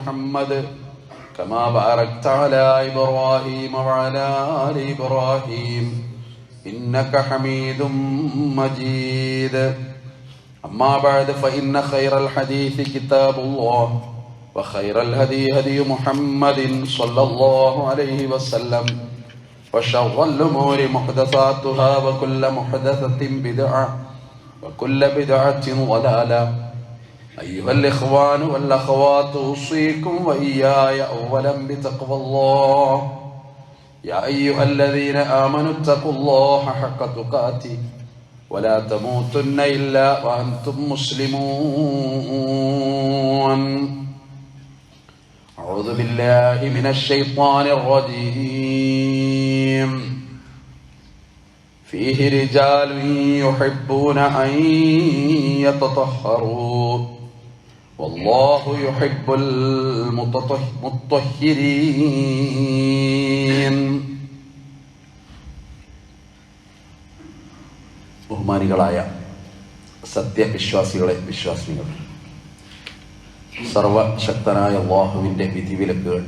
محمد كما باركت على إبراهيم وعلى آل إبراهيم إنك حميد مجيد أما بعد فإن خير الحديث كتاب الله وخير الهدي هدي محمد صلى الله عليه وسلم وشر الأمور محدثاتها وكل محدثة بدعة وكل بدعة ضلالة أيها الإخوان والأخوات أوصيكم وإياي أولا بتقوى الله. يا أيها الذين آمنوا اتقوا الله حق تقاته. ولا تموتن إلا وأنتم مسلمون. أعوذ بالله من الشيطان الرجيم. فيه رجال يحبون أن يتطهروا. والله يحب المتطهرين ബഹുമാനികളായ സത്യവിശ്വാസികളെ വിശ്വാസികൾ സർവശക്തനായ അള്ളാഹുവിൻ്റെ വിധിവിലക്കുകൾ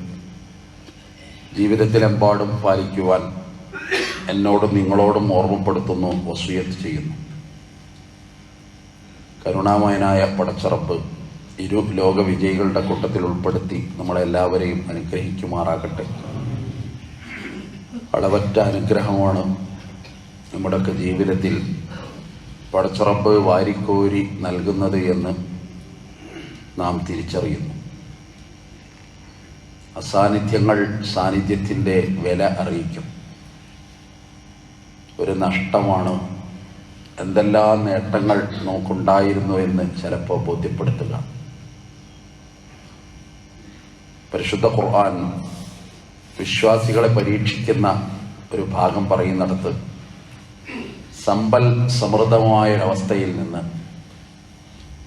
ജീവിതത്തിലെമ്പാടും പാലിക്കുവാൻ എന്നോടും നിങ്ങളോടും ഓർമ്മപ്പെടുത്തുന്നു വസൂയത്ത് ചെയ്യുന്നു കരുണാമയനായ പടച്ചറപ്പ് ഇരു ലോക വിജയികളുടെ കൂട്ടത്തിൽ ഉൾപ്പെടുത്തി നമ്മളെല്ലാവരെയും അനുഗ്രഹിക്കുമാറാകട്ടെ. അളവറ്റ അനുഗ്രഹമാണ് നമ്മുടെയൊക്കെ ജീവിതത്തിൽ പടച്ചുറപ്പ് വാരിക്കോരി നൽകുന്നത് എന്ന് നാം തിരിച്ചറിയുന്നു. അസാന്നിധ്യങ്ങൾ സാന്നിധ്യത്തിന്റെ വില അറിയിക്കും. ഒരു നഷ്ടമാണ് എന്തെല്ലാം നേട്ടങ്ങൾ നമുക്കുണ്ടായിരുന്നു എന്ന് ചിലപ്പോൾ ബോധ്യപ്പെടുത്തുക. പരിശുദ്ധ ഖുർആൻ വിശ്വാസികളെ പരീക്ഷിക്കുന്ന ഒരു ഭാഗം പറയുന്നിടത്ത് സമ്പൽ സമൃദ്ധമായ അവസ്ഥയിൽ നിന്ന്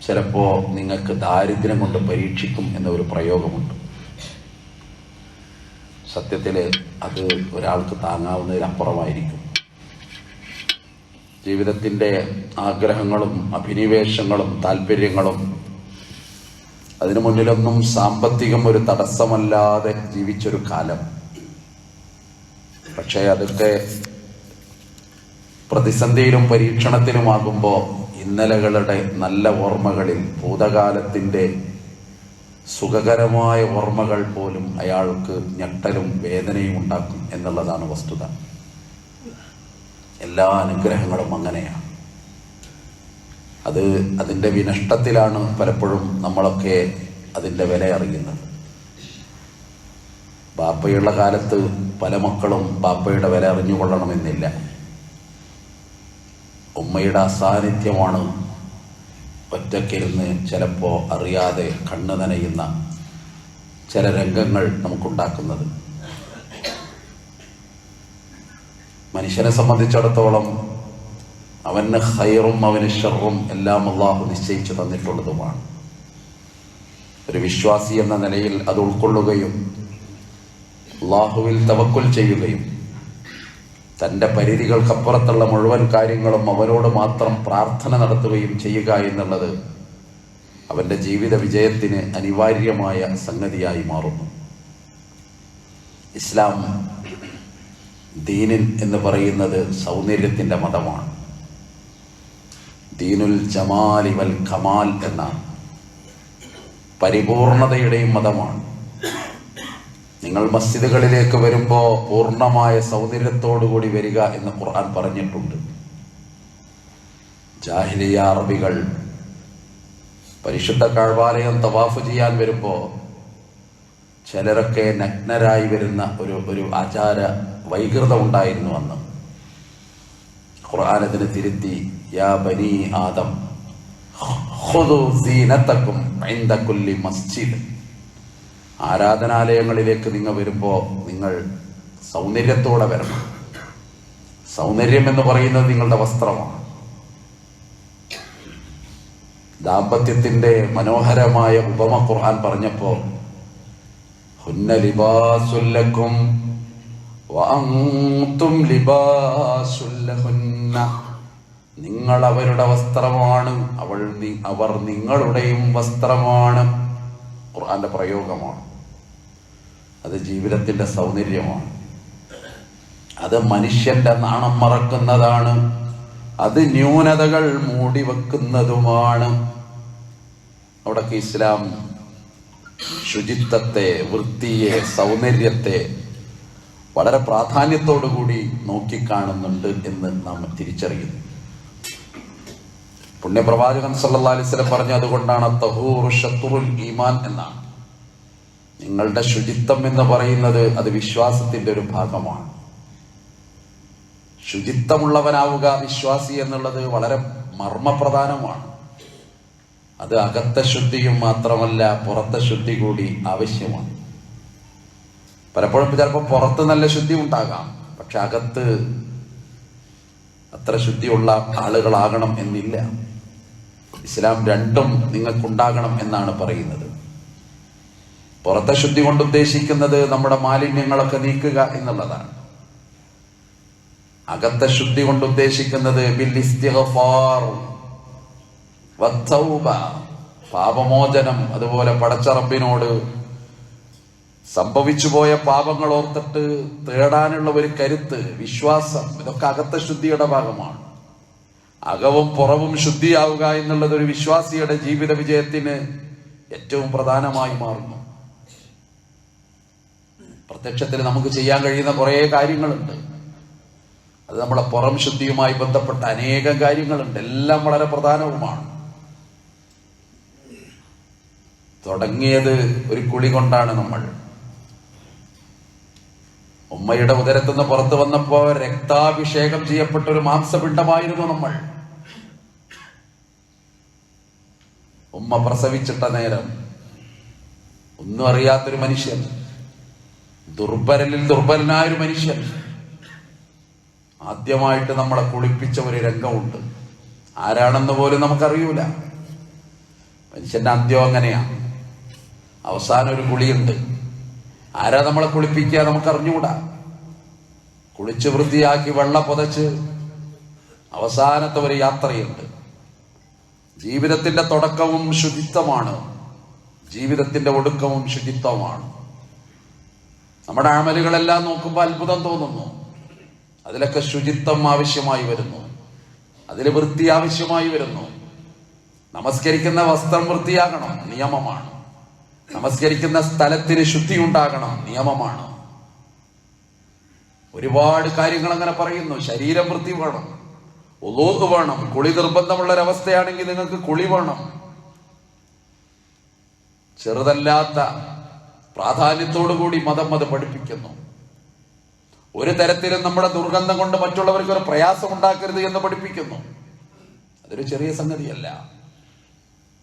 ചിലപ്പോൾ നിങ്ങൾക്ക് ദാരിദ്ര്യം കൊണ്ട് പരീക്ഷിക്കും എന്നൊരു പ്രയോഗമുണ്ട്. സത്യത്തിൽ അത് ഒരാൾക്ക് താങ്ങാവുന്നതിലപ്പുറമായിരിക്കും. ജീവിതത്തിന്റെ ആഗ്രഹങ്ങളും അഭിനിവേശങ്ങളും താല്പര്യങ്ങളും അതിനു മുന്നിലൊന്നും സാമ്പത്തികം ഒരു തടസ്സമല്ലാതെ ജീവിച്ചൊരു കാലം. പക്ഷേ അതൊക്കെ പ്രതിസന്ധിയിലും പരീക്ഷണത്തിലുമാകുമ്പോൾ ഇന്നലകളുടെ നല്ല ഓർമ്മകളിൽ ഭൂതകാലത്തിന്റെ സുഖകരമായ ഓർമ്മകൾ പോലും അയാൾക്ക് ഞെട്ടലും വേദനയും ഉണ്ടാക്കും എന്നുള്ളതാണ് വസ്തുത. എല്ലാ അനുഗ്രഹങ്ങളും അങ്ങനെയാണ്. അത് അതിന്റെ വിനഷ്ടത്തിലാണ് പലപ്പോഴും നമ്മളൊക്കെ അതിന്റെ വില അറിയുന്നത്. ബാപ്പയുള്ള കാലത്ത് പല മക്കളും ബാപ്പയുടെ വില അറിഞ്ഞുകൊള്ളണമെന്നില്ല. ഉമ്മയുടെ അസാന്നിധ്യമാണ് ഒറ്റക്കിരുന്ന് ചിലപ്പോൾ അറിയാതെ കണ്ണു നനയുന്ന ചില രംഗങ്ങൾ നമുക്കുണ്ടാക്കുന്നത്. മനുഷ്യനെ സംബന്ധിച്ചിടത്തോളം അവന് ഹൈറും അവന് ഷെറും എല്ലാം അള്ളാഹു നിശ്ചയിച്ചു തന്നിട്ടുള്ളതുമാണ്. ഒരു വിശ്വാസി എന്ന നിലയിൽ അത് ഉൾക്കൊള്ളുകയും അള്ളാഹുവിൽ തവക്കുൽ ചെയ്യുകയും തന്റെ പരിധികൾക്കപ്പുറത്തുള്ള മുഴുവൻ കാര്യങ്ങളും അവനോട് മാത്രം പ്രാർത്ഥന നടത്തുകയും ചെയ്യുക എന്നുള്ളത് അവന്റെ ജീവിത വിജയത്തിന് അനിവാര്യമായ സംഗതിയായി മാറുന്നു. ഇസ്ലാം ദീനിൻ എന്ന് പറയുന്നത് സൗന്ദര്യത്തിന്റെ മതമാണ്. ദീനുൽ ജമാലി വൽ കമാൽ എന്ന പരിപൂർണതയുടെയും മതമാണ്. നിങ്ങൾ മസ്ജിദുകളിലേക്ക് വരുമ്പോൾ പൂർണമായ സൗന്ദര്യത്തോടുകൂടി വരിക എന്ന് ഖുർആൻ പറഞ്ഞിട്ടുണ്ട്. ജാഹിലിയ അറബികൾ പരിശുദ്ധ കഴവാലയം തവാഫ് ചെയ്യാൻ വരുമ്പോൾ ചിലരൊക്കെ നഗ്നരായി വരുന്ന ഒരു ഒരു ആചാര വൈകൃതം ഉണ്ടായിരുന്നു അന്ന്. ഖുർആാനത്തിന് തിരുത്തി ആരാധനാലയങ്ങളിലേക്ക് നിങ്ങൾ വരുമ്പോൾ നിങ്ങൾ സൗന്ദര്യത്തോടെ വരണം. സൗന്ദര്യം എന്ന് പറയുന്നത് നിങ്ങളുടെ വസ്ത്രമാണ്. ദാമ്പത്യത്തിന്റെ മനോഹരമായ ഉപമ ഖുർആൻ പറഞ്ഞപ്പോൾ ഹുന്ന ലിബാസുല്ലക്കും ലിബാസുല്ലഹുന്ന നിങ്ങൾ അവരുടെ വസ്ത്രമാണ്. അവൾ അവർ നിങ്ങളുടെയും വസ്ത്രമാണ്. ഖുർആന്റെ പ്രയോഗമാണ്. അത് ജീവിതത്തിന്റെ സൗന്ദര്യമാണ്. അത് മനുഷ്യന്റെ നാണം മറക്കുന്നതാണ്. അത് ന്യൂനതകൾ മൂടി വെക്കുന്നതുമാണ്. അവിടൊക്കെ ഇസ്ലാം ശുചിത്വത്തെ വൃത്തിയെ സൗന്ദര്യത്തെ വളരെ പ്രാധാന്യത്തോടു കൂടി നോക്കിക്കാണുന്നുണ്ട് എന്ന് നാം തിരിച്ചറിയുന്നു. പുണ്യപ്രവാചകൻ സല്ലാ അലിസ്ലം പറഞ്ഞ അതുകൊണ്ടാണ് ഈമാൻ എന്നാണ്. നിങ്ങളുടെ ശുചിത്വം എന്ന് പറയുന്നത് അത് വിശ്വാസത്തിന്റെ ഒരു ഭാഗമാണ്. ശുചിത്വമുള്ളവനാവുക വിശ്വാസി എന്നുള്ളത് വളരെ മർമ്മപ്രധാനമാണ്. അത് അകത്തെ ശുദ്ധിയും മാത്രമല്ല പുറത്തെ ശുദ്ധി കൂടി ആവശ്യമാണ്. പലപ്പോഴും ചിലപ്പോൾ പുറത്ത് നല്ല ശുദ്ധി ഉണ്ടാകാം പക്ഷെ അകത്ത് അത്ര ശുദ്ധിയുള്ള ആളുകളാകണം എന്നില്ല. ഇസ്ലാം രണ്ടും നിങ്ങൾക്കുണ്ടാകണം എന്നാണ് പറയുന്നത്. പുറത്തെ ശുദ്ധി കൊണ്ട് ഉദ്ദേശിക്കുന്നത് നമ്മുടെ മാലിന്യങ്ങളൊക്കെ നീക്കുക എന്നുള്ളതാണ്. അകത്തെ ശുദ്ധി കൊണ്ട് ഉദ്ദേശിക്കുന്നത് പാപമോചനം അതുപോലെ പടച്ചറബിനോട് സംഭവിച്ചു പോയ പാപങ്ങൾ ഓർത്തിട്ട് തേടാനുള്ള ഒരു കരുത്ത് വിശ്വാസം ഇതൊക്കെ അകത്തെ ശുദ്ധിയുടെ ഭാഗമാണ്. അകവും പുറവും ശുദ്ധിയാവുക എന്നുള്ളത് ഒരു വിശ്വാസിയുടെ ജീവിത വിജയത്തിന് ഏറ്റവും പ്രധാനമായി മാറുന്നു. പ്രത്യക്ഷത്തിൽ നമുക്ക് ചെയ്യാൻ കഴിയുന്ന കുറേ കാര്യങ്ങളുണ്ട്. അത് നമ്മളെ പുറം ശുദ്ധിയുമായി ബന്ധപ്പെട്ട അനേകം കാര്യങ്ങളുണ്ട്. എല്ലാം വളരെ പ്രധാനവുമാണ്. തുടങ്ങിയത് ഒരു കുളി കൊണ്ടാണ് നമ്മൾ. ഉമ്മയുടെ ഉദരത്തുനിന്ന് പുറത്തു വന്നപ്പോ രക്താഭിഷേകം ചെയ്യപ്പെട്ട ഒരു മാംസപിണ്ഡമായിരുന്നു നമ്മൾ. ഉമ്മ പ്രസവിച്ചിട്ട നേരം ഒന്നും അറിയാത്തൊരു മനുഷ്യൻ. ദുർബലനിൽ ദുർബലനായ ഒരു മനുഷ്യൻ. ആദ്യമായിട്ട് നമ്മളെ കുളിപ്പിച്ച ഒരു രംഗമുണ്ട്. ആരാണെന്ന് പോലും നമുക്കറിയൂല. മനുഷ്യന്റെ അന്ത്യം അങ്ങനെയാ. അവസാനം ഒരു കുളിയുണ്ട്. ആരാ നമ്മളെ കുളിപ്പിക്കുക നമുക്കറിഞ്ഞുകൂടാ. കുളിച്ച് വൃത്തിയാക്കി വെള്ള പുതച്ച് അവസാനത്തെ ഒരു യാത്രയുണ്ട്. ജീവിതത്തിന്റെ തുടക്കവും ശുചിത്വമാണ്. ജീവിതത്തിന്റെ ഒടുക്കവും ശുചിത്വമാണ്. നമ്മുടെ അമലുകളെല്ലാം നോക്കുമ്പോൾ അത്ഭുതം തോന്നുന്നു. അതിലൊക്കെ ശുചിത്വം ആവശ്യമായി വരുന്നു. അതിൽ വൃത്തി ആവശ്യമായി വരുന്നു. നമസ്കരിക്കുന്ന വസ്ത്രം വൃത്തിയാകണം നിയമമാണ്. നമസ്കരിക്കുന്ന സ്ഥലത്തിന് ശുദ്ധി ഉണ്ടാകണം നിയമമാണ്. ഒരുപാട് കാര്യങ്ങൾ അങ്ങനെ പറയുന്നു. ശരീരം വൃത്തി വേണം. ഒലോഹ് വേണം കുളി നിർബന്ധമുള്ള ഒരവസ്ഥയാണെങ്കിൽ നിങ്ങൾക്ക് കുളി വേണം. ചെറുതല്ലാത്ത പ്രാധാന്യത്തോടു കൂടി മതം അത് പഠിപ്പിക്കുന്നു. ഒരു തരത്തിലും നമ്മുടെ ദുർഗന്ധം കൊണ്ട് മറ്റുള്ളവർക്ക് ഒരു പ്രയാസം ഉണ്ടാക്കരുത് എന്ന് പഠിപ്പിക്കുന്നു. അതൊരു ചെറിയ സംഗതിയല്ല.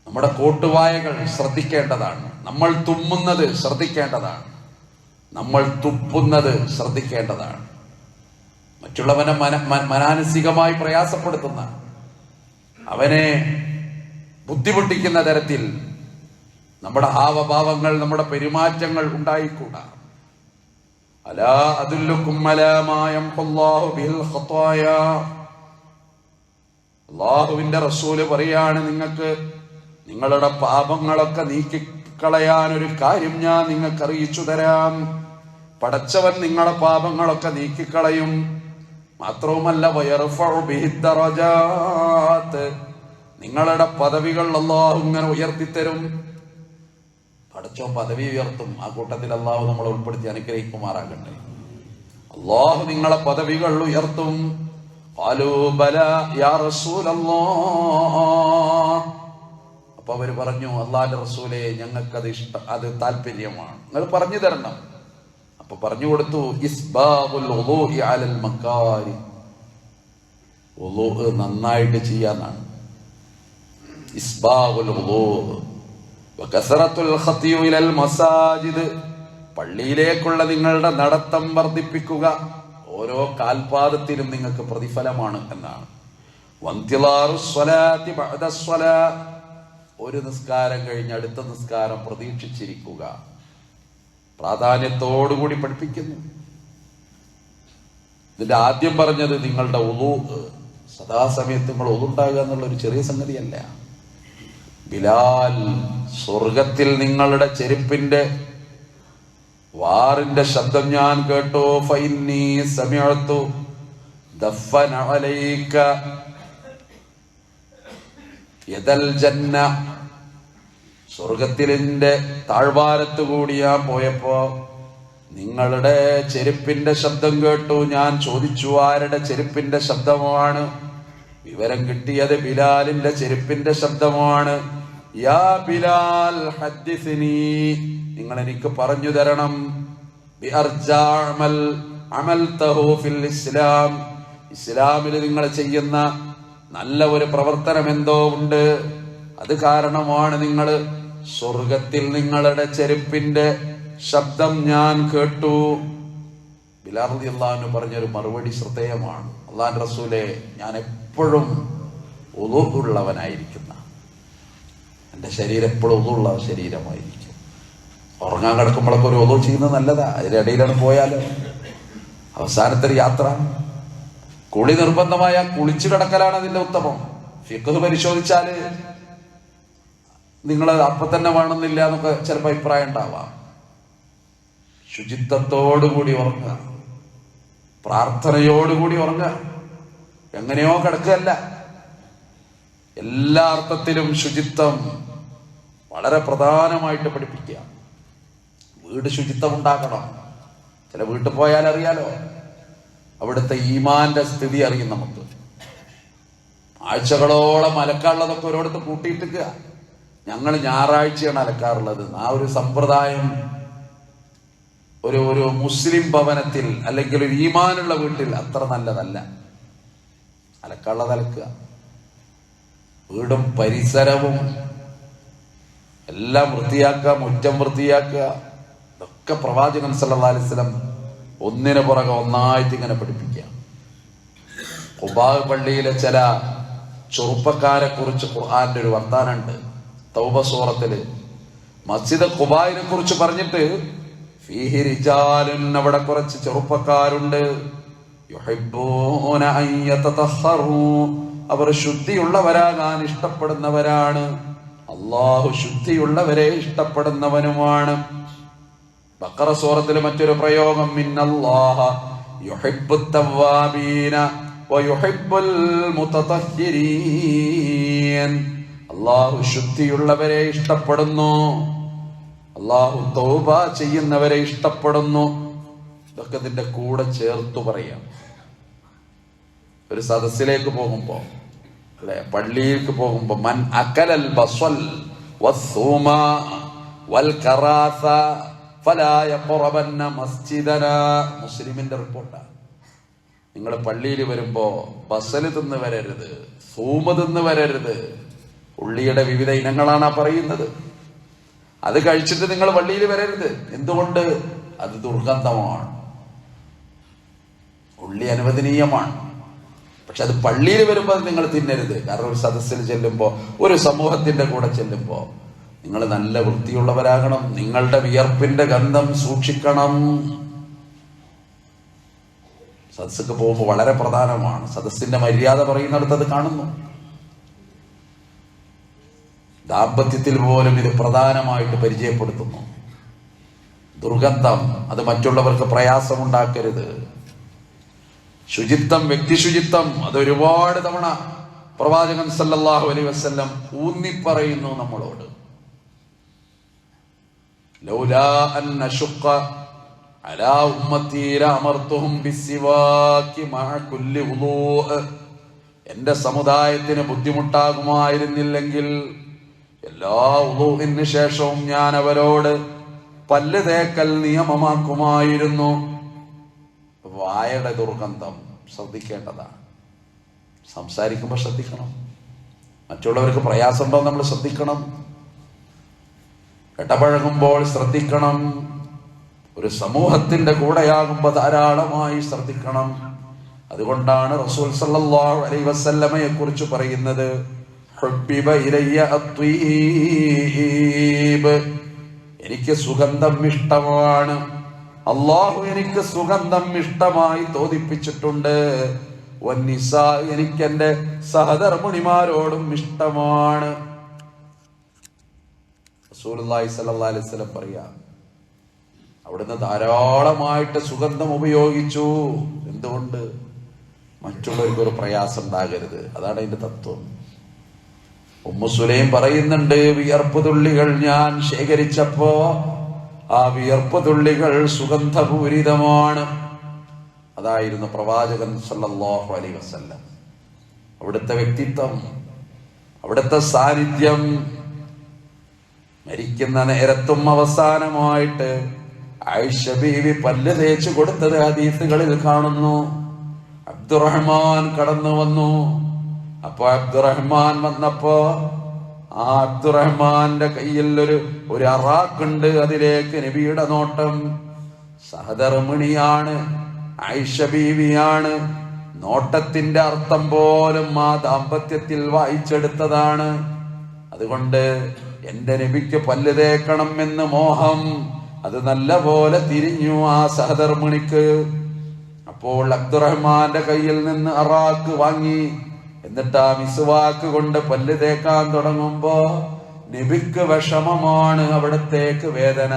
നമ്മുടെ കോട്ടുവായകൾ ശ്രദ്ധിക്കേണ്ടതാണ്. നമ്മൾ തുമ്മുന്നത് ശ്രദ്ധിക്കേണ്ടതാണ്. നമ്മൾ തുപ്പുന്നത് ശ്രദ്ധിക്കേണ്ടതാണ്. മറ്റുള്ളവനെ മന മനാനസികമായി പ്രയാസപ്പെടുത്തുന്ന അവനെ ബുദ്ധിമുട്ടിക്കുന്ന തരത്തിൽ നമ്മുടെ ഹാവഭാവങ്ങൾ നമ്മുടെ പെരുമാറ്റങ്ങൾ ഉണ്ടായിക്കൂടാ. അലാ അതുല്ലു കുമ്മലമായം അല്ലാഹു ബിൽ ഖത്തായ അള്ളാഹുവിന്റെ റസൂൽ പറയാണ് നിങ്ങൾക്ക് നിങ്ങളുടെ പാപങ്ങളൊക്കെ നീക്കിക്കളയാൻ ഒരു കാര്യം ഞാൻ നിങ്ങൾക്ക് അറിയിച്ചു തരാം. പടച്ചവൻ നിങ്ങളുടെ പാപങ്ങളൊക്കെ നീക്കിക്കളയും. മാത്രവുമല്ല. നിങ്ങളുടെ പദവികൾ അള്ളാഹു ഇങ്ങനെ ഉയർത്തിത്തരും. പഠിച്ചോ പദവി ഉയർത്തും. ആ കൂട്ടത്തിൽ അള്ളാഹു നമ്മളെ ഉൾപ്പെടുത്തി അനുഗ്രഹിക്കുമാറാകട്ടെ. അള്ളാഹു നിങ്ങളെ പദവികൾ ഉയർത്തും. അപ്പൊ അവർ പറഞ്ഞു അള്ളാന്റെ റസൂലെ ഞങ്ങൾക്കത് ഇഷ്ടം അത് താല്പര്യമാണ്. നിങ്ങൾ പറഞ്ഞു തരണം. അപ്പൊ പറഞ്ഞു കൊടുത്തു നന്നായിട്ട് ചെയ്യാന്നാണ്. പള്ളിയിലേക്കുള്ള നിങ്ങളുടെ നടത്തം വർദ്ധിപ്പിക്കുക ഓരോ കാൽപാദത്തിലും നിങ്ങൾക്ക് പ്രതിഫലമാണ് എന്നാണ്. ഒരു നിസ്കാരം കഴിഞ്ഞ് അടുത്ത നിസ്കാരം പ്രതീക്ഷിച്ചിരിക്കുക. പ്രാധാന്യത്തോടുകൂടി പഠിപ്പിക്കുന്നു. ഇതിന്റെ ആദ്യം പറഞ്ഞത് നിങ്ങളുടെ ഒതു സദാസമയത്ത് നിങ്ങൾ ഒതുണ്ടാകുക എന്നുള്ള ഒരു ചെറിയ സംഗതിയല്ല. ബിലാൽ സ്വർഗത്തിൽ നിങ്ങളുടെ ചെരുപ്പിന്റെ വാറിന്റെ ശബ്ദം ഞാൻ കേട്ടോ. സമയത്തു ദഫന യദൽ ജന്ന സ്വർഗത്തിലിന്റെ താഴ്വാരത്ത് കൂടിയാ ഞാൻ പോയപ്പോ നിങ്ങളുടെ ചെരുപ്പിന്റെ ശബ്ദം കേട്ടു. ഞാൻ ചോദിച്ചു ആരുടെ ചെരുപ്പിന്റെ ശബ്ദമാണ്? വിവരം കിട്ടിയത് ബിലാലിന്റെ ചെരുപ്പിന്റെ ശബ്ദമാണ്. യാ ബിലാൽ നിങ്ങൾ എനിക്ക് പറഞ്ഞു തരണം. ഇസ്ലാം. ഇസ്ലാമിൽ നിങ്ങൾ ചെയ്യുന്ന നല്ല ഒരു പ്രവർത്തനം എന്തോ ഉണ്ട്. അത് കാരണമാണ് നിങ്ങൾ സ്വർഗത്തിൽ നിങ്ങളുടെ ചെരുപ്പിന്റെ ശബ്ദം ഞാൻ കേട്ടു. ബിലാർദി അള്ളാഹു പറഞ്ഞൊരു മറുപടി ശ്രദ്ധേയമാണ്. അള്ളാൻ റസൂലെ ഞാൻ എപ്പോഴും ഉള്ളവനായിരിക്കുന്ന എന്റെ ശരീരം എപ്പോഴും ഒതുള്ള ശരീരമായിരിക്കും. ഉറങ്ങാൻ കിടക്കുമ്പോഴൊക്കെ ഒരു ഒതു ചെയ്യുന്നത് നല്ലതാ അതിനിടയിലാണ് പോയാലോ? അവസാനത്തെ ഒരു യാത്ര. കുളി നിർബന്ധമായ കുളിച്ചു കിടക്കലാണ് അതിന്റെ ഉത്തമം. ഫിക്കത് പരിശോധിച്ചാൽ നിങ്ങൾ അപ്പൊ തന്നെ വേണമെന്നില്ല എന്നൊക്കെ ചിലപ്പോൾ അഭിപ്രായം ഉണ്ടാവാം. ശുചിത്വത്തോടുകൂടി ഉറങ്ങുക. പ്രാർത്ഥനയോടുകൂടി ഉറങ്ങുക. എങ്ങനെയോ കിടക്കുകയല്ല. എല്ലാ അർത്ഥത്തിലും ശുചിത്വം വളരെ പ്രധാനമായിട്ട് പഠിപ്പിക്കുക. വീട് ശുചിത്വം ഉണ്ടാക്കണം ചില വീട്ടിൽ പോയാൽ അറിയാലോ. അവിടുത്തെ ഈമാന്റെ സ്ഥിതി അറിയും നമുക്ക്. ആഴ്ചകളോളം അലക്കാനുള്ളതൊക്കെ ഒരിടത്ത് കൂട്ടിയിട്ടിക്കുക. ഞങ്ങൾ ഞായറാഴ്ചയാണ് അലക്കാറുള്ളത്. ആ ഒരു സമ്പ്രദായം ഒരു ഒരു മുസ്ലിം ഭവനത്തിൽ അല്ലെങ്കിൽ ഒരു ഈമാനുള്ള വീട്ടിൽ അത്ര നല്ലതല്ല. അലക്കാനുള്ളത് അലക്കുക. വീടും പരിസരവും എല്ലാം വൃത്തിയാക്കുക മുറ്റം വൃത്തിയാക്കുക. ഇതൊക്കെ പ്രവാചകൻ സല്ലല്ലാഹു അലൈഹി വസല്ലം ഒന്നിനു പുറകെ ഒന്നായിട്ട് ഇങ്ങനെ പഠിപ്പിക്കുക. ഉബാഗ് പള്ളിയിലെ ചില ചെറുപ്പക്കാരെ കുറിച്ച് ഖുർആന്റെ ഒരു വർത്താനുണ്ട് തൗബ സൂറത്തിൽ. മസ്ജിദ് ഖുബായിനെ കുറിച്ച് പറഞ്ഞിട്ട് ഫീഹി അവിടെ കുറച്ച് ചെറുപ്പക്കാരുണ്ട്. യുഹിബ്ബൂന. അവർ ശുദ്ധിയുള്ളവരാകാൻ ഇഷ്ടപ്പെടുന്നവരാണ്. അള്ളാഹു ശുദ്ധിയുള്ളവരെ ഇഷ്ടപ്പെടുന്നവനുമാണ്. ബക്കറ സൂറത്തിൽ മറ്റൊരു പ്രയോഗം മിന്നല്ലാഹ അള്ളാഹു ശുദ്ധിയുള്ളവരെ ഇഷ്ടപ്പെടുന്നു. അള്ളാഹു തൗബ ചെയ്യുന്നവരെ ഇഷ്ടപ്പെടുന്നു. ഇതൊക്കെ ഇതിന്റെ കൂടെ ചേർത്തു പറയാം. ഒരു സദസ്സിലേക്ക് പോകുമ്പോ അല്ലെ? പള്ളിയിലേക്ക് പോകുമ്പോ മൻ അക്കലൽ ബസ്വൽ വസ്സൂമ വൽ കറാസ ഫലാ പുറവന്ന മസ്ജിദന. മുസ്ലിമിന്റെ റിപ്പോർട്ടാണ് നിങ്ങൾ പള്ളിയിൽ വരുമ്പോ ബസൽ തിന്ന് വരരുത് സൂമ തിന്ന് വരരുത് ഉള്ളിയുടെ വിവിധ ഇനങ്ങളാണ് ആ പറയുന്നത്. അത് കഴിച്ചിട്ട് നിങ്ങൾ വള്ളിയിൽ വരരുത്. എന്തുകൊണ്ട്? അത് ദുർഗന്ധമാണ്. ഉള്ളി അനുവദനീയമാണ്. പക്ഷെ അത് പള്ളിയിൽ വരുമ്പോൾ നിങ്ങൾ തിന്നരുത്. കാരണം ഒരു സദസ്സിൽ ചെല്ലുമ്പോൾ ഒരു സമൂഹത്തിന്റെ കൂടെ ചെല്ലുമ്പോൾ നിങ്ങൾ നല്ല വൃത്തിയുള്ളവരാകണം. നിങ്ങളുടെ വിയർപ്പിന്റെ ഗന്ധം സൂക്ഷിക്കണം. സദസ്സൊക്കെ പോകുമ്പോൾ വളരെ പ്രധാനമാണ്. സദസ്സിന്റെ മര്യാദ പറയുന്നിടത്ത് അത് കാണുന്നു. ദാമ്പത്യത്തിൽ പോലും ഇത് പ്രധാനമായിട്ട് പരിചയപ്പെടുത്തുന്നു. ദുർഗന്ധം അത് മറ്റുള്ളവർക്ക് പ്രയാസമുണ്ടാക്കരുത്. ശുചിത്വം വ്യക്തി ശുചിത്വം അത് ഒരുപാട് തവണ പ്രവാചകൻ സല്ലല്ലാഹു അലൈ വസ്ല്ലം ഊന്നിപ്പറയുന്നു നമ്മളോട്. എന്റെ സമുദായത്തിന് ബുദ്ധിമുട്ടാകുമായിരുന്നില്ലെങ്കിൽ എല്ലാ ഉദൂഹിന് ശേഷവും ഞാൻ അവരോട് പല്ല് തേക്കൽ നിയമമാക്കുമായിരുന്നു. വായയുടെ ദുർഗന്ധം ശ്രദ്ധിക്കേണ്ടതാണ്. സംസാരിക്കുമ്പോൾ ശ്രദ്ധിക്കണം. മറ്റുള്ളവർക്ക് പ്രയാസമുണ്ടോ നമ്മൾ ശ്രദ്ധിക്കണം. ഇടപഴകുമ്പോൾ ശ്രദ്ധിക്കണം. ഒരു സമൂഹത്തിന്റെ കൂടെയാകുമ്പോൾ ധാരാളമായി ശ്രദ്ധിക്കണം. അതുകൊണ്ടാണ് റസൂൽ സല്ലാ അലൈ വസല്ലമയെ കുറിച്ച് പറയുന്നത് ഹുബ്ബിബ ഇലയ്യ അത്വീബ് എനിക്ക് സുഗന്ധം ഇഷ്ടമാണ് അള്ളാഹു എനിക്ക് സുഗന്ധം ഇഷ്ടമായി തോന്നിപ്പിച്ചിട്ടുണ്ട്. വന്നിസ എനിക്ക് എന്റെ സഹധർമ്മിണിമാരോടും ഇഷ്ടമാണ്. അലൈഹി വസല്ലം പറയാ അവിടുന്ന് ധാരാളമായിട്ട് സുഗന്ധം ഉപയോഗിച്ചു. എന്തുകൊണ്ട്? മറ്റുള്ളവർക്ക് ഒരു പ്രയാസം ഉണ്ടാകരുത്. അതാണ് അതിന്റെ തത്വം. ഉമ്മു സുലൈം പറയുന്നുണ്ട് വിയർപ്പ് തുള്ളികൾ ഞാൻ ശേഖരിച്ചപ്പോ ആ വിയർപ്പ് തുള്ളികൾ സുഗന്ധപൂരിതമാണ്. അതായിരുന്നു പ്രവാചകൻ സല്ലല്ലാഹു അലൈഹി വസല്ലം. അവിടുത്തെ വ്യക്തിത്വം അവിടുത്തെ സാന്നിധ്യം മരിക്കുന്ന നേരത്തും അവസാനമായിട്ട് ആയിഷ ബീവി പല്ല് തേച്ച് കൊടുത്തത് ഹദീസുകളിൽ കാണുന്നു. അബ്ദുറഹ്മാൻ കടന്നു വന്നു അപ്പൊ അബ്ദുറഹ്മാൻ വന്നപ്പോ ആ അബ്ദുറഹ്മാന്റെ കയ്യിൽ ഒരു ഒരു അറാക്കുണ്ട് അതിലേക്ക് നബിയുടെ നോട്ടം. സഹധർമ്മിണിയാണ് ആയിഷ ബീവിയാണ്. നോട്ടത്തിന്റെ അർത്ഥം പോലും ആ ദാമ്പത്യത്തിൽ വായിച്ചെടുത്തതാണ്. അതുകൊണ്ട് എന്റെ നബിക്ക് പല്ല് തേക്കണം എന്ന് മോഹം അത് നല്ല പോലെ തിരിഞ്ഞു ആ സഹധർമ്മിണിക്ക് അപ്പോൾ അബ്ദുറഹ്മാന്റെ കയ്യിൽ നിന്ന് അറാഖ് വാങ്ങി. എന്നിട്ട് ആ മിസുവാക്ക് കൊണ്ട് പല്ല് തേക്കാൻ തുടങ്ങുമ്പോ നബിക്ക് വിഷമമാണ് അവിടത്തേക്ക് വേദന.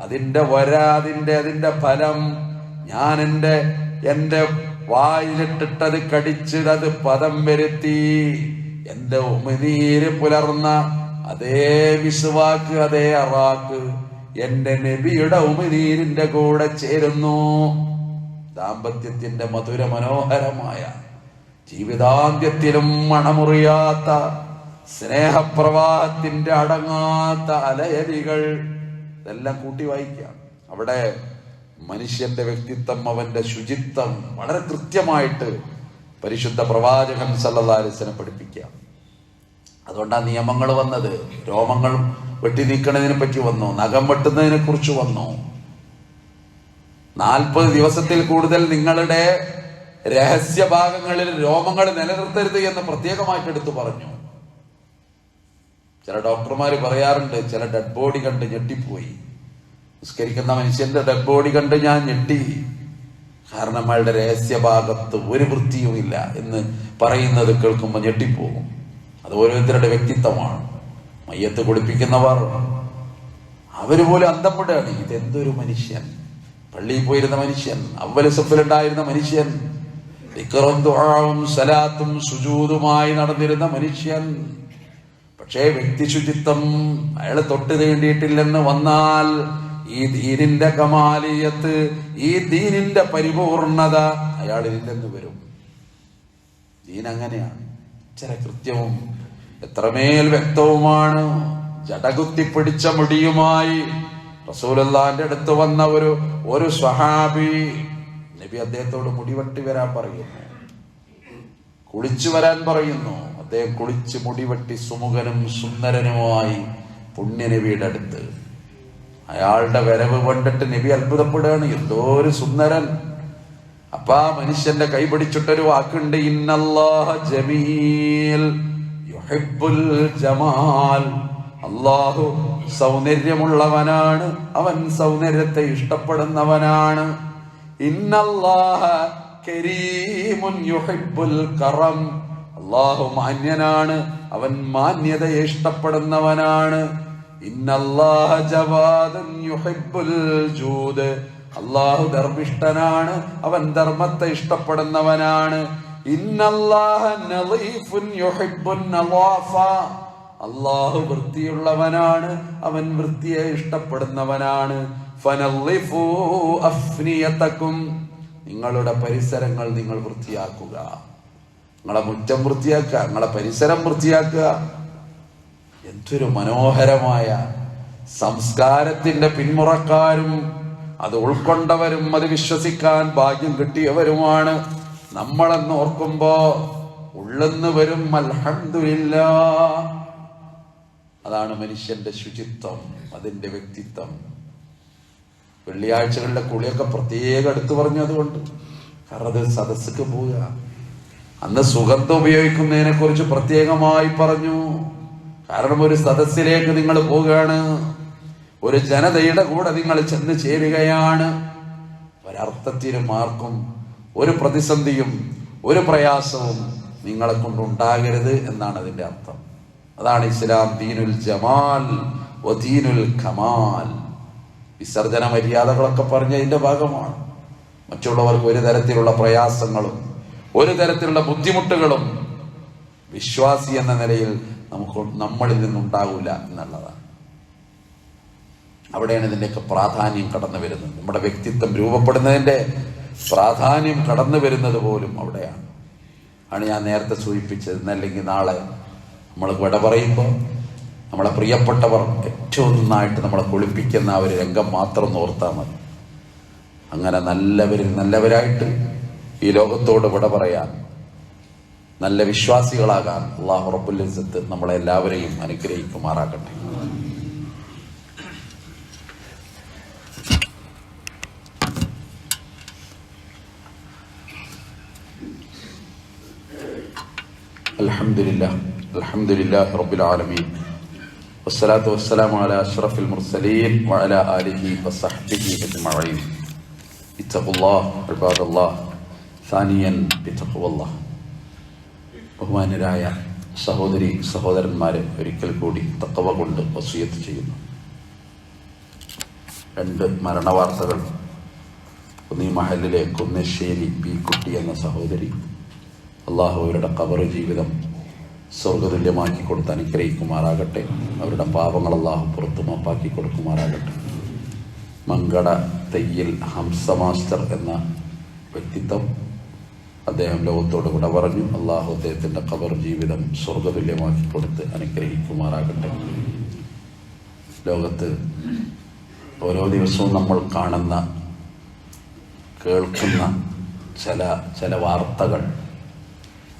അതിന്റെ വര അതിന്റെ അതിന്റെ ഫലം ഞാൻ എന്റെ എന്റെ വായിലിട്ടിട്ടത് കടിച്ച് അത് പദം വരുത്തി. എന്റെ ഉമിനീര് പുലർന്ന അതേ വിസുവാക്ക് അതേ അറാക്ക് എന്റെ നബിയുടെ ഉമിനീരിന്റെ കൂടെ ചേരുന്നു. ദാമ്പത്യത്തിന്റെ മധുര മനോഹരമായ ജീവിതാന്ത്യത്തിലും മണമുറിയാത്ത സ്നേഹപ്രവാഹത്തിന്റെ അടങ്ങാത്ത അലയലികൾ ഇതെല്ലാം കൂട്ടി വായിക്കാം അവിടെ മനുഷ്യന്റെ വ്യക്തിത്വം അവന്റെ ശുചിത്വം വളരെ കൃത്യമായിട്ട് പരിശുദ്ധ പ്രവാചകൻ സല്ലാലിസിനെ പഠിപ്പിക്കാം അതുകൊണ്ടാണ് നിയമങ്ങൾ വന്നത്. രോമങ്ങൾ വെട്ടി നീക്കണതിനെ പറ്റി വന്നു നഖം വെട്ടുന്നതിനെ കുറിച്ച് വന്നു. നാൽപ്പത് ദിവസത്തിൽ കൂടുതൽ നിങ്ങളുടെ രഹസ്യ ഭാഗങ്ങളിൽ രോമങ്ങൾ നിലനിർത്തരുത് എന്ന് പ്രത്യേകമായിട്ട് എടുത്തു പറഞ്ഞു. ചില ഡോക്ടർമാർ പറയാറുണ്ട് ചില ഡെഡ് ബോഡി കണ്ട് ഞെട്ടിപ്പോയി. നിസ്കരിക്കുന്ന മനുഷ്യന്റെ ഡെഡ് ബോഡി കണ്ട് ഞാൻ ഞെട്ടി. കാരണം അയാളുടെ രഹസ്യഭാഗത്ത് ഒരു വൃത്തിയുമില്ല എന്ന് പറയുന്നത് കേൾക്കുമ്പോൾ ഞെട്ടിപ്പോകും. അത് ഓരോരുത്തരുടെ വ്യക്തിത്വമാണ്. മയ്യത്ത് കുളിപ്പിക്കുന്നവർ അവർ പോലും അന്തപ്പെടുകയാണ് ഇതെന്തൊരു മനുഷ്യൻ? പള്ളിയിൽ പോയിരുന്ന മനുഷ്യൻ അവലസഫിലുണ്ടായിരുന്ന മനുഷ്യൻ ദിക്റും ദുആവും സലാത്തും സുജൂതുമായി നടന്നിരുന്ന മനുഷ്യൻ. പക്ഷേ വ്യക്തി ശുചിത്വം അയാൾ തൊട്ട് തേണ്ടിയിട്ടില്ലെന്ന് വന്നാൽ ഈ ദീനിന്റെ കമാലിയത്ത് ഈ ദീനിന്റെ പരിപൂർണത അയാളില്ലെന്ന് വരും. ദീൻ അങ്ങനെയാണ്. ചില കൃത്യവും എത്രമേൽ വ്യക്തവുമാണ്. ജടകുത്തി പിടിച്ച മുടിയുമായി റസൂലല്ലാന്റെ അടുത്ത് വന്ന ഒരു ഒരു സ്വഹാബി നബി അദ്ദേഹത്തോട് മുടിവെട്ടി വരാൻ പറയുന്നു. കുളിച്ചു വരാൻ പറയുന്നു. അദ്ദേഹം കുളിച്ച് മുടിവെട്ടി സുമുഖനും സുന്ദരനുമായി പുണ്യനബിയുടെ അടുത്ത്. അയാളുടെ വരവ് കണ്ടിട്ട് നബി അത്ഭുതപ്പെടുകയാണ്. എന്തോ ഒരു സുന്ദരൻ. അപ്പ ആ മനുഷ്യന്റെ കൈ പിടിച്ചിട്ടൊരു വാക്കുണ്ട്. ഇന്നല്ലാഹ ജമീൽ ജമാൽ. അള്ളാഹു സൗന്ദര്യമുള്ളവനാണ്. അവൻ സൗന്ദര്യത്തെ ഇഷ്ടപ്പെടുന്നവനാണ്. അള്ളാഹു മാന്യനാണ്. അവൻ മാന്യതയെ ഇഷ്ടപ്പെടുന്നവനാണ്. അള്ളാഹു ധർമ്മിഷ്ഠനാണ്. അവൻ ധർമ്മത്തെ ഇഷ്ടപ്പെടുന്നവനാണ്. അള്ളാഹു വൃത്തിയുള്ളവനാണ്. അവൻ വൃത്തിയെ ഇഷ്ടപ്പെടുന്നവനാണ്. ഫനള്ളിഫൂ അഫ്നിയതക്കും നിങ്ങളുടെ പരിസരങ്ങൾ നിങ്ങൾ വൃത്തിയാക്കുക. നിങ്ങളെ മുറ്റം വൃത്തിയാക്കുക. നിങ്ങളെ പരിസരം വൃത്തിയാക്കുക. എന്തൊരു മനോഹരമായ സംസ്കാരത്തിന്റെ പിന്മുറക്കാരും അത് ഉൾക്കൊണ്ടവരും അത് വിശ്വസിക്കാൻ ഭാഗ്യം കിട്ടിയവരുമാണ്. നമ്മളെന്ന് ഓർക്കുമ്പോ ഉള്ളെന്ന് വരും അൽഹംദുലില്ല. അതാണ് മനുഷ്യന്റെ ശുചിത്വം അതിന്റെ വ്യക്തിത്വം. വെള്ളിയാഴ്ചകളിലെ കുളിയൊക്കെ പ്രത്യേകം എടുത്തു പറഞ്ഞു അതുകൊണ്ട്. കാരണം അത് സദസ്സക്ക് പോവുക. അന്ന് സുഗന്ധം ഉപയോഗിക്കുന്നതിനെ കുറിച്ച് പ്രത്യേകമായി പറഞ്ഞു. കാരണം ഒരു സദസ്സിലേക്ക് നിങ്ങൾ പോവുകയാണ്. ഒരു ജനതയുടെ കൂടെ നിങ്ങൾ ചെന്ന് ചേരുകയാണ്. ഒരർത്ഥത്തിനും ആർക്കും ഒരു പ്രതിസന്ധിയും ഒരു പ്രയാസവും നിങ്ങളെ കൊണ്ടുണ്ടാകരുത് എന്നാണ് അതിന്റെ അർത്ഥം. അതാണ് ഇസ്ലാം ദീനുൽ ജമാൽ വദീനുൽ കമാൽ. വിസർജന മര്യാദകളൊക്കെ പറഞ്ഞതിന്റെ ഭാഗമാണ്. മറ്റുള്ളവർക്ക് ഒരു തരത്തിലുള്ള പ്രയാസങ്ങളും ഒരു തരത്തിലുള്ള ബുദ്ധിമുട്ടുകളും വിശ്വാസി എന്ന നിലയിൽ നമുക്ക് നമ്മളിൽ നിന്നുണ്ടാകില്ല എന്നുള്ളതാണ്. അവിടെയാണ് ഇതിന്റെയൊക്കെ പ്രാധാന്യം കടന്നു വരുന്നത്. നമ്മുടെ വ്യക്തിത്വം രൂപപ്പെടുന്നതിന്റെ പ്രാധാന്യം കടന്നു വരുന്നത് പോലും അവിടെയാണ്. ആണ് ഞാൻ നേരത്തെ സൂചിപ്പിച്ചത്. അല്ലെങ്കിൽ നാളെ നമ്മൾ വിട പറയുമ്പോൾ നമ്മളെ പ്രിയപ്പെട്ടവർ ഏറ്റവും നന്നായിട്ട് നമ്മളെ കുളിപ്പിക്കുന്ന ആ ഒരു രംഗം മാത്രം ഒന്ന് ഓർത്താൽ മതി അങ്ങനെ നല്ലവരിൽ നല്ലവരായിട്ട് ഈ ലോകത്തോട് വിട പറയാൻ നല്ല വിശ്വാസികളാകാൻ അള്ളാഹു റബ്ബുൽ ഇസ്സത്ത് നമ്മളെ എല്ലാവരെയും അനുഗ്രഹിക്കുമാറാകട്ടെ الحمد لله الحمد لله رب العالمين والصلاة والسلام على أشرف المرسلين وعلى آله وصحبه أجمعين اتقوا الله عباد الله ثانيا بتقوى الله ബഹുമാനരായ സഹോദരി സഹോദരന്മാരെ ഒരിക്കൽ കൂടി തക്കവ കൊണ്ട് വസൂയത്ത് ചെയ്യുന്നു രണ്ട് മരണവാർത്തകൾ ഒന്ന് ഈ മഹലിലെ കുന്നശ്ശേരി പി കുട്ടി എന്ന സഹോദരി അള്ളാഹു അവരുടെ കബർ ജീവിതം സ്വർഗതുല്യമാക്കി കൊടുത്ത് അനുഗ്രഹിക്കുമാറാകട്ടെ. അവരുടെ പാപങ്ങൾ അള്ളാഹു പുറത്തു മാപ്പാക്കി കൊടുക്കുമാറാകട്ടെ. മങ്കട തെയ്യിൽ ഹംസ മാസ്റ്റർ എന്ന വ്യക്തിത്വം അദ്ദേഹം ലോകത്തോട് വിട പറഞ്ഞു അള്ളാഹു അദ്ദേഹത്തിന്റെ ഖബർ ജീവിതം സ്വർഗതുല്യമാക്കി കൊടുത്ത് അനുഗ്രഹിക്കുമാറാകട്ടെ. ലോകത്ത് ഓരോ ദിവസവും നമ്മൾ കാണുന്ന കേൾക്കുന്ന ചില ചില വാർത്തകൾ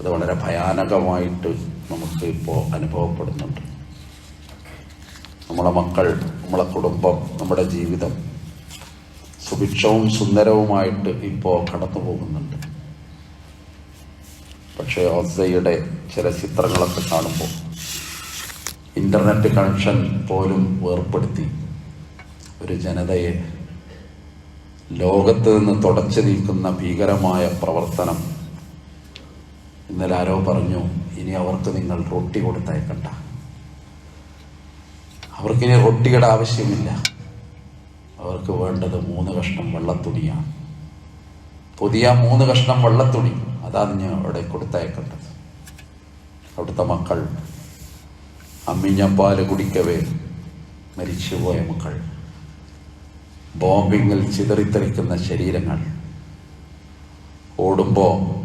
അത് വളരെ ഭയാനകമായിട്ട് നമുക്ക് ഇപ്പോൾ അനുഭവപ്പെടുന്നുണ്ട്. നമ്മളെ മക്കൾ നമ്മളെ കുടുംബം നമ്മുടെ ജീവിതം സുഭിക്ഷവും സുന്ദരവുമായിട്ട് ഇപ്പോൾ കടന്നു പോകുന്നുണ്ട്. പക്ഷേ ഓസയുടെ ചില ചിത്രങ്ങളൊക്കെ കാണുമ്പോൾ ഇന്റർനെറ്റ് കണക്ഷൻ പോലും വേർപ്പെടുത്തി ഒരു ജനതയെ ലോകത്ത് നിന്ന് തുടച്ചു നീക്കുന്ന ഭീകരമായ പ്രവർത്തനം ഇന്നലെ ആരോ പറഞ്ഞു ഇനി അവർക്ക് നിങ്ങൾ റൊട്ടി കൊടുത്തയക്കണ്ട. അവർക്കിനി റൊട്ടിയുടെ ആവശ്യമില്ല. അവർക്ക് വേണ്ടത് മൂന്ന് കഷ്ണം വെള്ളത്തുണിയാണ്. പുതിയ മൂന്ന് കഷ്ണം വെള്ളത്തുണി. അതാണ് ഞാൻ അവിടെ കൊടുത്തയക്കേണ്ടത്. അവിടുത്തെ മക്കൾ അമ്മിഞ്ഞപ്പാൽ കുടിക്കവേ മരിച്ചുപോയ മക്കൾ. ബോംബിങ്ങിൽ ചിതറിത്തെറിക്കുന്ന ശരീരങ്ങൾ. ഓടുമ്പോൾ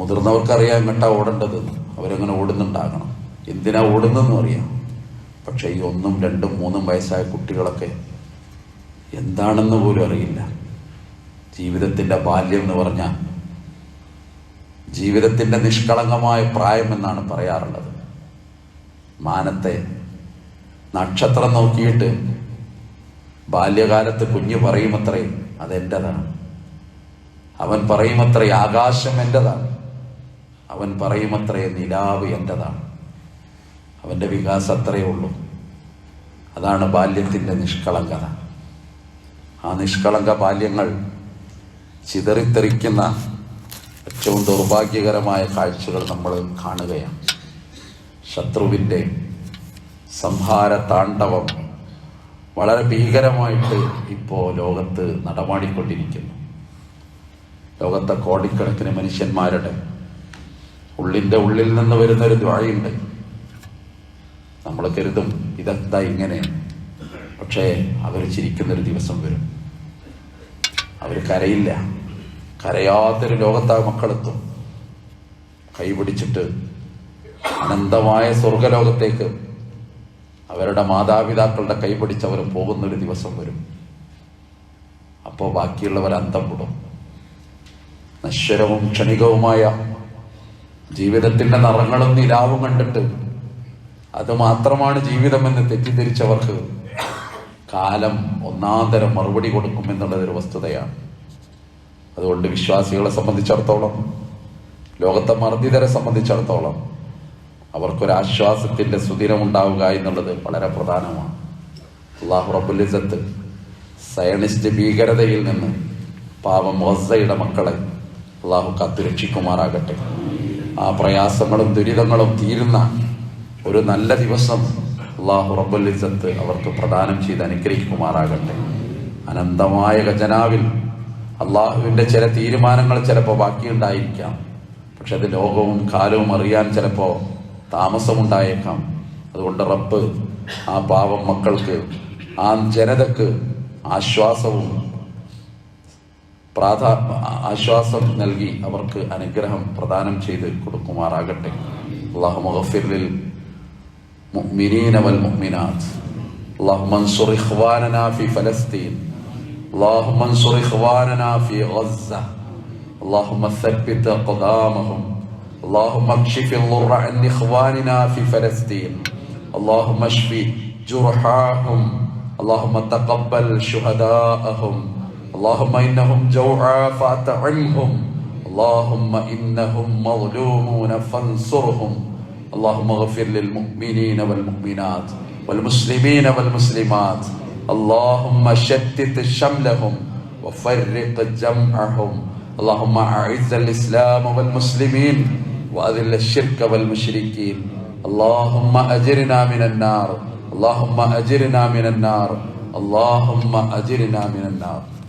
മുതിർന്നവർക്കറിയാം എങ്ങട്ടാ ഓടേണ്ടത്. അവരങ്ങനെ ഓടുന്നുണ്ടാകണം. എന്തിനാ ഓടുന്നതെന്നും അറിയാം. പക്ഷേ ഈ ഒന്നും രണ്ടും മൂന്നും വയസ്സായ കുട്ടികളൊക്കെ എന്താണെന്ന് പോലും അറിയില്ല. ജീവിതത്തിന്റെ ബാല്യം എന്ന് പറഞ്ഞാൽ ജീവിതത്തിന്റെ നിഷ്കളങ്കമായ പ്രായം എന്നാണ് പറയാറുള്ളത്. മാനത്തെ നക്ഷത്രം നോക്കിയിട്ട് ബാല്യകാലത്ത് കുഞ്ഞ് പറയുമത്രേ അതെന്റെതാണ് അവൻ പറയുമത്രേ ആകാശം എന്റെതാണ് അവൻ പറയുമത്രേ നിലാവ് എന്റെതാണ് അവന്റെ വികാസം അത്രയേ ഉള്ളൂ. അതാണ് ബാല്യത്തിന്റെ നിഷ്കളങ്കത ആ നിഷ്കളങ്ക ബാല്യങ്ങൾ ചിതറിത്തെറിക്കുന്ന ഏറ്റവും ദൗർഭാഗ്യകരമായ കാഴ്ചകൾ നമ്മൾ കാണുകയാണ്. ശത്രുവിന്റെ സംഹാര താണ്ഡവം വളരെ ഭീകരമായിട്ട് ഇപ്പോൾ ലോകത്ത് നടമാടിക്കൊണ്ടിരിക്കുന്നു. ലോകത്തെ കോടിക്കണക്കിന് മനുഷ്യന്മാരുടെ ഉള്ളിന്റെ ഉള്ളിൽ നിന്ന് വരുന്ന ഒരു ദ്വാഴയുണ്ട് നമ്മൾ കരുതും ഇതെന്താ ഇങ്ങനെ? പക്ഷേ അവർ ചിരിക്കുന്നൊരു ദിവസം വരും. അവർ കരയില്ല. കരയാത്തൊരു ലോകത്താ മക്കളെത്തും. കൈപിടിച്ചിട്ട് അനന്തമായ സ്വർഗലോകത്തേക്ക് അവരുടെ മാതാപിതാക്കളുടെ കൈപിടിച്ച് അവർ പോകുന്നൊരു ദിവസം വരും. അപ്പോൾ ബാക്കിയുള്ളവർ അന്തം വിടും. നശ്വരവും ക്ഷണികവുമായ ജീവിതത്തിന്റെ നിറങ്ങളും നിലാവും കണ്ടിട്ട് അത് മാത്രമാണ് ജീവിതമെന്ന് തെറ്റിദ്ധരിച്ചവർക്ക് കാലം ഒന്നാന്തരം മറുപടി കൊടുക്കും എന്നുള്ളതൊരു വസ്തുതയാണ്. അതുകൊണ്ട് വിശ്വാസികളെ സംബന്ധിച്ചിടത്തോളം ലോകത്തെ മർദ്ദിതരെ സംബന്ധിച്ചിടത്തോളം അവർക്കൊരാശ്വാസത്തിന്റെ സുദിനം ഉണ്ടാവുക എന്നുള്ളത് വളരെ പ്രധാനമാണ്. അള്ളാഹു റബുലിസത്ത് സയണിസ്റ്റ് ഭീകരതയിൽ നിന്ന് പാവം മൊസയുടെ മക്കളെ അള്ളാഹു കാത്തുരക്ഷിക്കുമാറാകട്ടെ. ആ പ്രയാസങ്ങളും ദുരിതങ്ങളും തീരുന്ന ഒരു നല്ല ദിവസം അള്ളാഹു റബ്ബുലിസത്ത് അവർക്ക് പ്രദാനം ചെയ്ത് അനുഗ്രഹിക്കുമാറാകട്ടെ. അനന്തമായ ഖജനാവിൽ അള്ളാഹുവിന്റെ ചില തീരുമാനങ്ങൾ ചിലപ്പോൾ ബാക്കിയുണ്ടായിരിക്കാം. പക്ഷെ അത് ലോകവും കാലവും അറിയാൻ ചിലപ്പോൾ താമസമുണ്ടായേക്കാം. അതുകൊണ്ട് റബ്ബ് ആ പാവം മക്കൾക്ക് ആ ജനതക്ക് ആശ്വാസവും പ്രാധാ ആശ്വാസം നൽകി അവർക്ക് അനുഗ്രഹം പ്രദാനം ചെയ്ത് കൊടുക്കുമാറാകട്ടെ അള്ളാഹു മഹഫിറിൽ മുഅ്മിനീന വൽ മുഅ്മിനാത്ത് اللهم انصر اخواننا في فلسطين اللهم انصر اخواننا في غزه اللهم ثبت اقدامهم اللهم اكشف الضر عن اخواننا في فلسطين اللهم اشف جرحاهم اللهم تقبل شهداءهم اللهم إنهم جوعى فاطعمهم. اللهم إنهم مظلومون فانصرهم. اللهم اغفر للمؤمنين والمؤمنات والمسلمين والمسلمات. اللهم شتت شملهم وفرق جمعهم. اللهم أعز الإسلام والمسلمين وأذل الشرك والمشركين. اللهم أجرنا من النار. اللهم أجرنا من النار. اللهم أجرنا من النار.